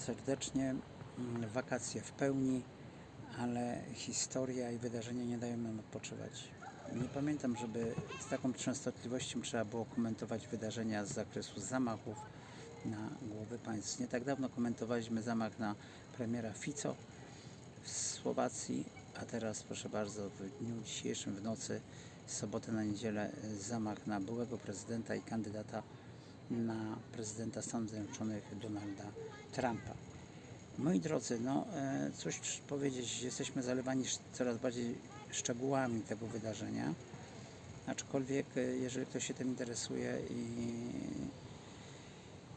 serdecznie. Mm, Wakacje w pełni, ale historia i wydarzenia nie dają nam odpoczywać. Nie pamiętam, żeby z taką częstotliwością trzeba było komentować wydarzenia z zakresu zamachów na głowy państw. Nie tak dawno komentowaliśmy zamach na premiera Fico w Słowacji, a teraz proszę bardzo w dniu dzisiejszym w nocy, z soboty na niedzielę zamach na byłego prezydenta i kandydata na prezydenta Stanów Zjednoczonych Donalda Trumpa. Moi drodzy, no e, cóż powiedzieć, jesteśmy zalewani coraz bardziej szczegółami tego wydarzenia, aczkolwiek e, jeżeli ktoś się tym interesuje i,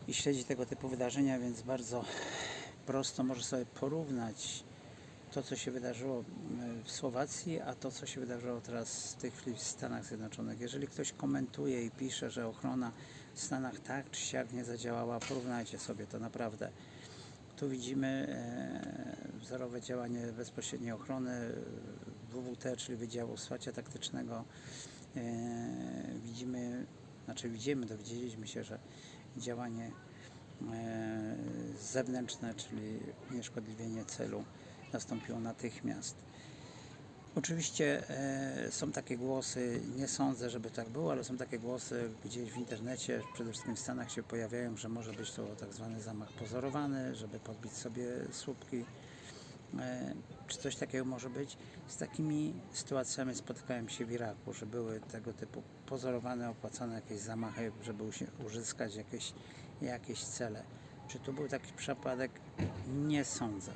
i śledzi tego typu wydarzenia, więc bardzo prosto może sobie porównać to, co się wydarzyło w Słowacji, a to, co się wydarzyło teraz w tej chwili w Stanach Zjednoczonych. Jeżeli ktoś komentuje i pisze, że ochrona w Stanach tak czy siak nie zadziałała, porównajcie sobie to naprawdę. Tu widzimy e, wzorowe działanie bezpośredniej ochrony WWT, czyli Wydziału Wsparcia Taktycznego. E, widzimy, znaczy widzimy, dowiedzieliśmy się, że działanie e, zewnętrzne, czyli unieszkodliwienie celu nastąpiło natychmiast. Oczywiście e, są takie głosy, nie sądzę, żeby tak było, ale są takie głosy gdzieś w internecie, przede wszystkim w Stanach się pojawiają, że może być to tak zwany zamach pozorowany, żeby podbić sobie słupki. E, czy coś takiego może być? Z takimi sytuacjami spotykałem się w Iraku, że były tego typu pozorowane, opłacane jakieś zamachy, żeby uzyskać jakieś, jakieś cele. Czy tu był taki przypadek? Nie sądzę.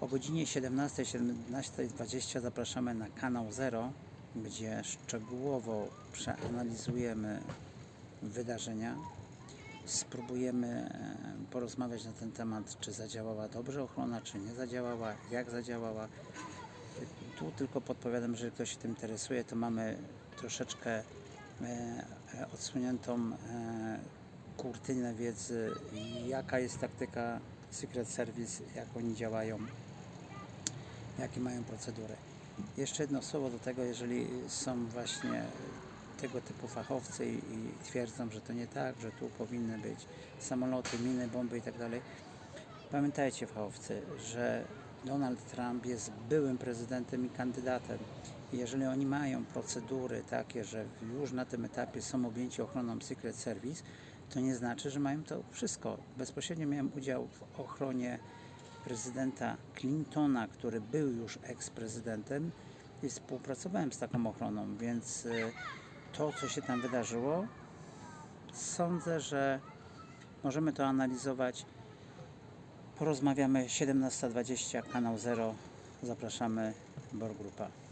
O godzinie 17.00, 17.20 zapraszamy na kanał Zero, gdzie szczegółowo przeanalizujemy wydarzenia. Spróbujemy e, porozmawiać na ten temat, czy zadziałała dobrze ochrona, czy nie zadziałała, jak zadziałała. Tu tylko podpowiadam, że ktoś się tym interesuje, to mamy troszeczkę e, e, odsuniętą kurtynę wiedzy, jaka jest taktyka Secret Service, jak oni działają, jakie mają procedury. Jeszcze jedno słowo do tego, jeżeli są właśnie tego typu fachowcy i, twierdzą, że to nie tak, że tu powinny być samoloty, miny, bomby i tak. Pamiętajcie fachowcy, że Donald Trump jest byłym prezydentem i kandydatem. Jeżeli oni mają procedury takie, że już na tym etapie są objęci ochroną Secret Service, to nie znaczy, że mają to wszystko. Bezpośrednio miałem udział w ochronie prezydenta Clintona, który był już eksprezydentem i współpracowałem z taką ochroną, więc y, to, co się tam wydarzyło, sądzę, że możemy to analizować. Porozmawiamy 17.20, kanał Zero. Zapraszamy, Bor Grupa.